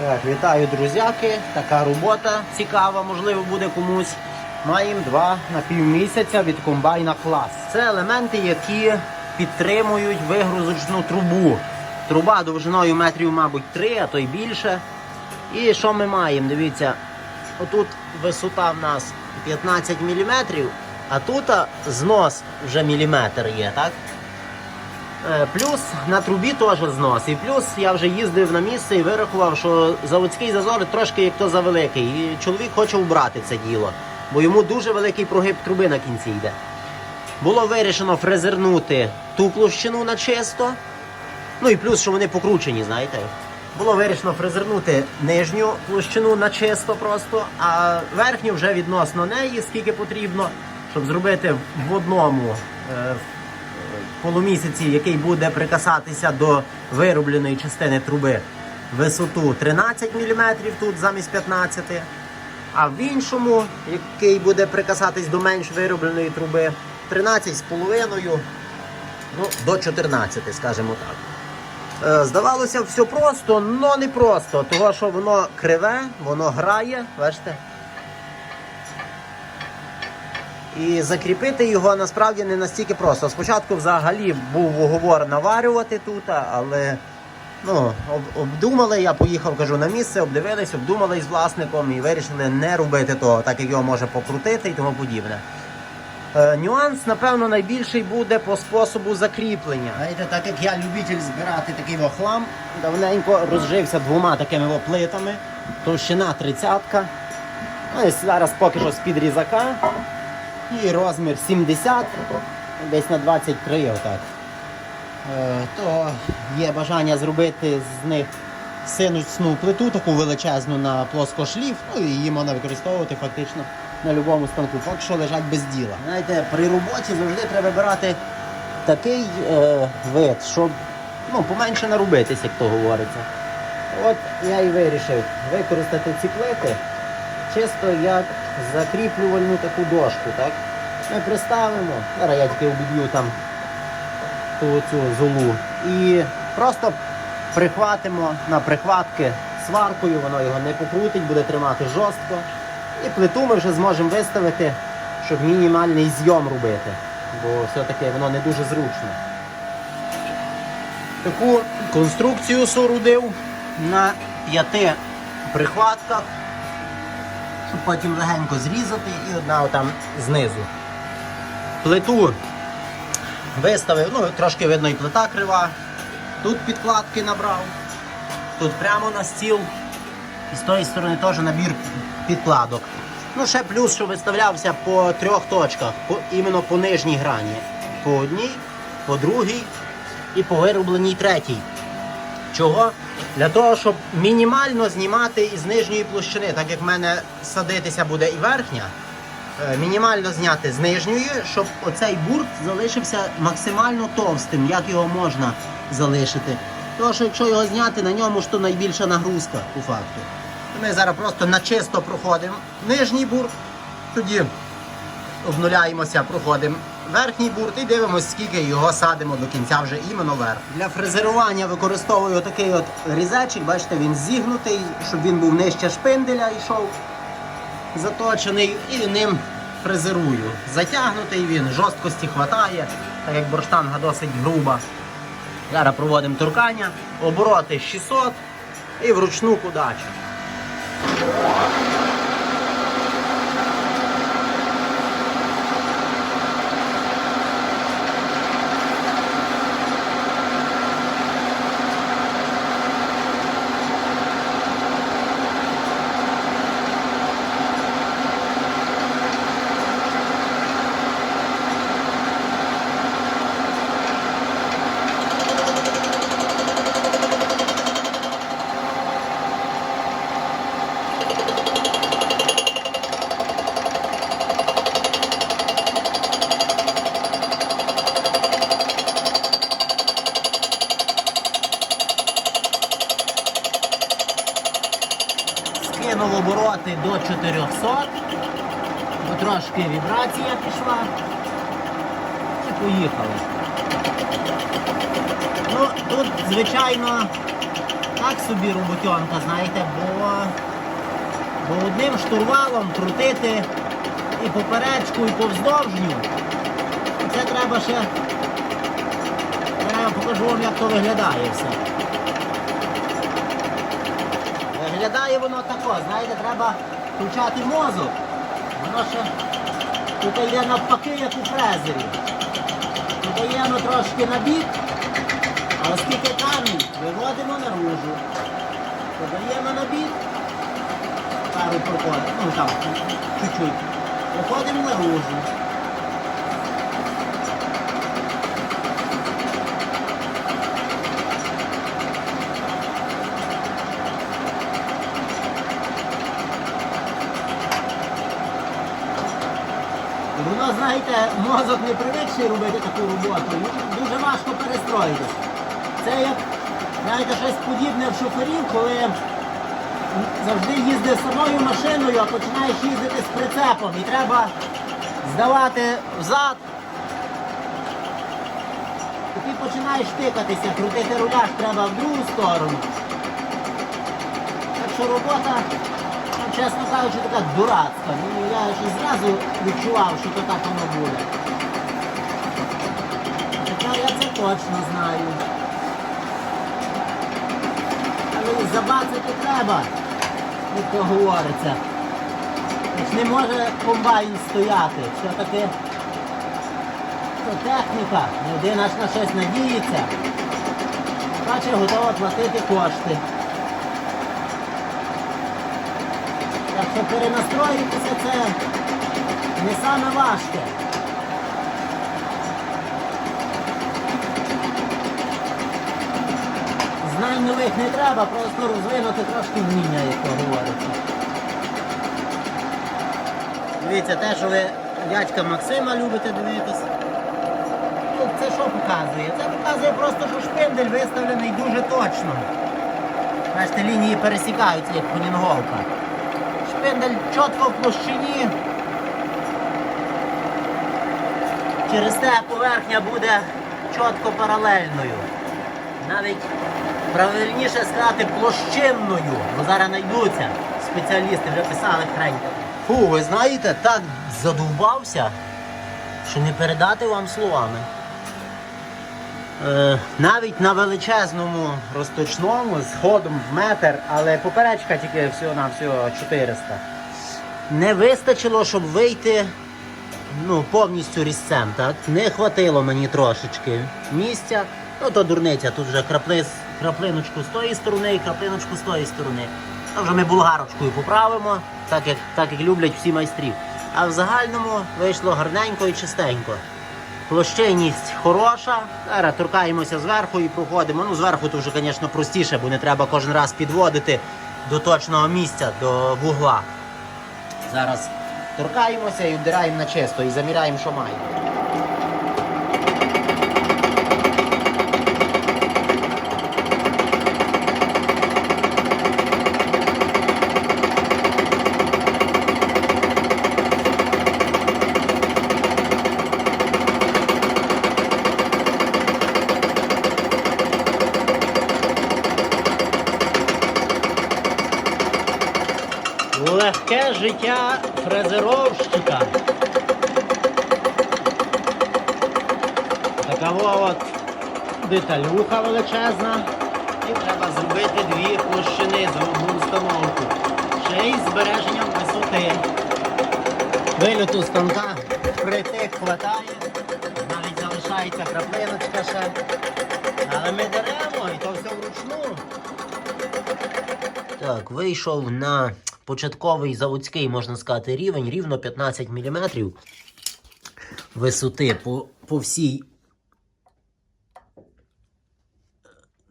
Так, вітаю, друзяки. Така робота цікава, можливо, буде комусь. Маємо два на півмісяця від комбайна клас. Це елементи, які підтримують вигрузочну трубу. Труба довжиною метрів, мабуть, 3, а то й більше. І що ми маємо? Дивіться, отут висота в нас 15 мм, а тут знос вже міліметр є, так? Е, Плюс на трубі теж знос. І плюс я вже їздив на місце і вирахував, що заводський зазор трошки як то завеликий. І чоловік хоче убрати це діло, бо йому дуже великий прогиб труби на кінці йде. Було вирішено фрезернути ту площину на чисто. Ну і плюс, що вони покручені, знаєте. Було вирішено фрезернути нижню площину на чисто просто, а верхню вже відносно неї, скільки потрібно, щоб зробити в одному е, полумісяці, який буде прикасатися до виробленої частини труби, висоту 13 мм тут замість 15 а в іншому, який буде прикасатись до менш виробленої труби, 13,5 ну, до 14, скажімо так. Е, Здавалося, все просто, але не просто, тому що воно криве, воно грає, бачите? І закріпити його насправді не настільки просто. Спочатку взагалі був уговор наварювати тут, але ну, об- обдумали, я поїхав, кажу, на місце, обдивились, обдумали з власником і вирішили не робити того, так як його може покрутити і тому подібне. Е, нюанс, напевно, найбільший буде по способу закріплення. Знаєте, так як я любитель збирати такий о хлам, давненько розжився двома такими плитами, товщина 30 Ну і зараз поки що з-під різака. І розмір 70, десь на 23 отак. Е, то є бажання зробити з них синусну плиту, таку величезну на плоскошліф, ну і її можна використовувати фактично на будь-якому станку, поки що лежать без діла. Знаєте, при роботі завжди треба брати такий е, вид, щоб ну, поменше наробитись, як то говориться. От я і вирішив використати ці плити чисто як закріплювальну таку дошку. так? Ми приставимо, зараз я тільки обіб'ю там ту цю золу. І просто прихватимо на прихватки сваркою, воно його не покрутить, буде тримати жорстко. І плиту ми вже зможемо виставити, щоб мінімальний зйом робити. Бо все-таки воно не дуже зручно. Таку конструкцію соорудив на п'яти прихватках, потім легенько зрізати і одна отам знизу. Плиту виставив, ну трошки видно і плита крива. Тут підкладки набрав, тут прямо на стіл. І з тої сторони теж набір підкладок. Ну, ще плюс, що виставлявся по трьох точках, по, іменно по нижній грані. По одній, по другій і по виробленій третій. Чого? Для того, щоб мінімально знімати із нижньої площини, так як в мене садитися буде і верхня, е, мінімально зняти з нижньої, щоб оцей бурт залишився максимально товстим, як його можна залишити. Тому що якщо його зняти, на ньому ж то найбільша нагрузка по факту. Ми зараз просто на чисто проходимо нижній бурт, тоді обнуляємося, проходимо верхній бурт і дивимося, скільки його садимо до кінця вже іменно вверх. Для фрезерування використовую такий от різечик, бачите, він зігнутий, щоб він був нижче шпинделя йшов, заточений, і ним фрезерую. Затягнутий він, жорсткості хватає, так як борштанга досить груба. Зараз проводимо туркання, обороти 600 і вручну подачу. Скинув обороти до 400, бо трошки вібрація пішла. І поїхали. Ну, тут, звичайно, так собі роботьонка, знаєте, бо, бо одним штурвалом крутити і поперечку, і повздовжню. Це треба ще. Я покажу вам, як то виглядає все. Виглядає воно тако, знаєте, треба включати мозок. Воно ще тут йде навпаки, як у фрезері. Додаємо трошки на бік, а оскільки камінь виводимо наружу. Додаємо на бік, пару проходимо, ну там, чуть-чуть. Проходимо наружу. І Воно, знаєте, мозок не привикший робити таку роботу. Дуже важко перестроїтися. Це як, знаєте, щось подібне в шоферів, коли завжди їздиш самою машиною, а починаєш їздити з прицепом. І треба здавати взад. І ти починаєш тикатися, крутити руляш треба в другу сторону. Так що робота, чесно кажучи, така дурацька. Ну, я ще зразу відчував, що то так воно буде. Тепер я це точно знаю. Але забацати треба, як то говориться. Не може комбайн стояти. Все-таки то техніка, не один аж на щось надіється. Бачить, готова платити кошти. Так перенастроїтися це не саме важке. Знань нових не треба, просто розвинути трошки вміння, як то говориться. Дивіться, те, що ви дядька Максима любите дивитися. Ну, Це що показує? Це показує просто, що шпиндель виставлений дуже точно. Бачите, лінії пересікаються, як понінговка. Шпиндель чітко в площині. Через те поверхня буде чітко паралельною. Навіть правильніше сказати площинною, бо зараз знайдуться спеціалісти, вже писали хренько. Фу, ви знаєте, так задовбався, що не передати вам словами. Е, навіть на величезному розточному з ходом в метр, але поперечка тільки всього на всього 400. Не вистачило, щоб вийти ну, повністю різцем. Так? Не хватило мені трошечки місця. Ну то дурниця, тут вже крапли, краплиночку з тої сторони і краплиночку з тої сторони. То вже ми булгарочкою поправимо, так як, так як люблять всі майстрі. А в загальному вийшло гарненько і чистенько. Площинність хороша. Зараз торкаємося зверху і проходимо. Ну, зверху то вже, звісно, простіше, бо не треба кожен раз підводити до точного місця, до вугла. Зараз торкаємося і вдираємо на чисто і заміряємо, що маємо. Життя фрезеровщика. Така от деталюха величезна. І треба зробити дві площини за одну установку. Ще й з збереженням висоти. Вильоту станка притик хватає. Навіть залишається краплиночка ще. Але ми деремо і то все вручну. Так, вийшов на початковий заводський, можна сказати, рівень, рівно 15 мм висоти по, по всій.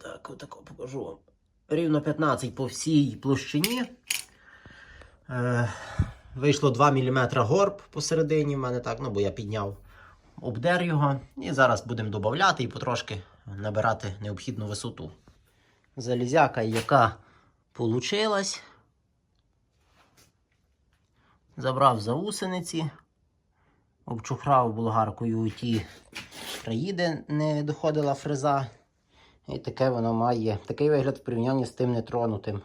Так, отако покажу вам. Рівно 15 по всій площині. Е, вийшло 2 мм горб посередині в мене так, ну бо я підняв, обдер його. І зараз будемо додати і потрошки набирати необхідну висоту. Залізяка, яка получилась. Забрав заусениці, обчухрав болгаркою ті краї, не доходила фреза. І таке воно має такий вигляд в порівнянні з тим нетронутим.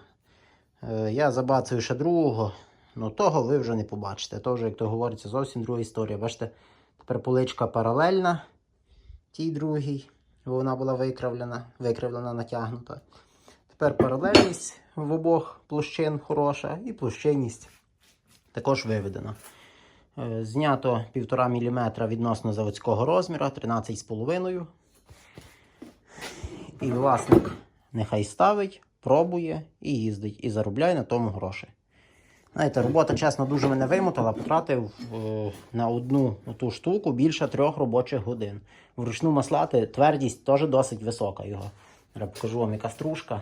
Е, Я забацаю ще другого, ну того ви вже не побачите. То вже, як то говориться, зовсім друга історія. Бачите, тепер поличка паралельна тій другій, бо вона була викривлена, викривлена, натягнута. Тепер паралельність в обох площин хороша і площинність також виведена. Е, Знято 1,5 мм відносно заводського розміру, 13,5 І власник нехай ставить, пробує і їздить, і заробляє на тому гроші. Знаєте, робота, чесно, дуже мене вимотала, потратив е, на одну ту штуку більше трьох робочих годин. Вручну маслати твердість теж досить висока його. Зараз покажу вам яка стружка.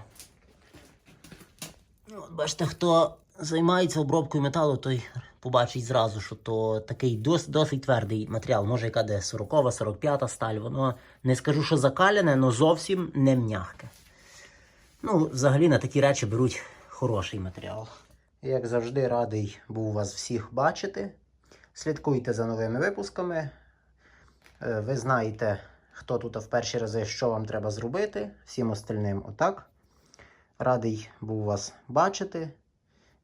Ну, От бачите, хто займається обробкою металу, той побачить зразу, що то такий дос, досить твердий матеріал. Може, яка де 40 45 сталь. Воно не скажу, що закаляне, але зовсім не м'яке. Ну, взагалі на такі речі беруть хороший матеріал. Як завжди, радий був вас всіх бачити. Слідкуйте за новими випусками. Е, Ви знаєте, хто тут в перші рази, що вам треба зробити. Всім остальним отак. Радий був вас бачити.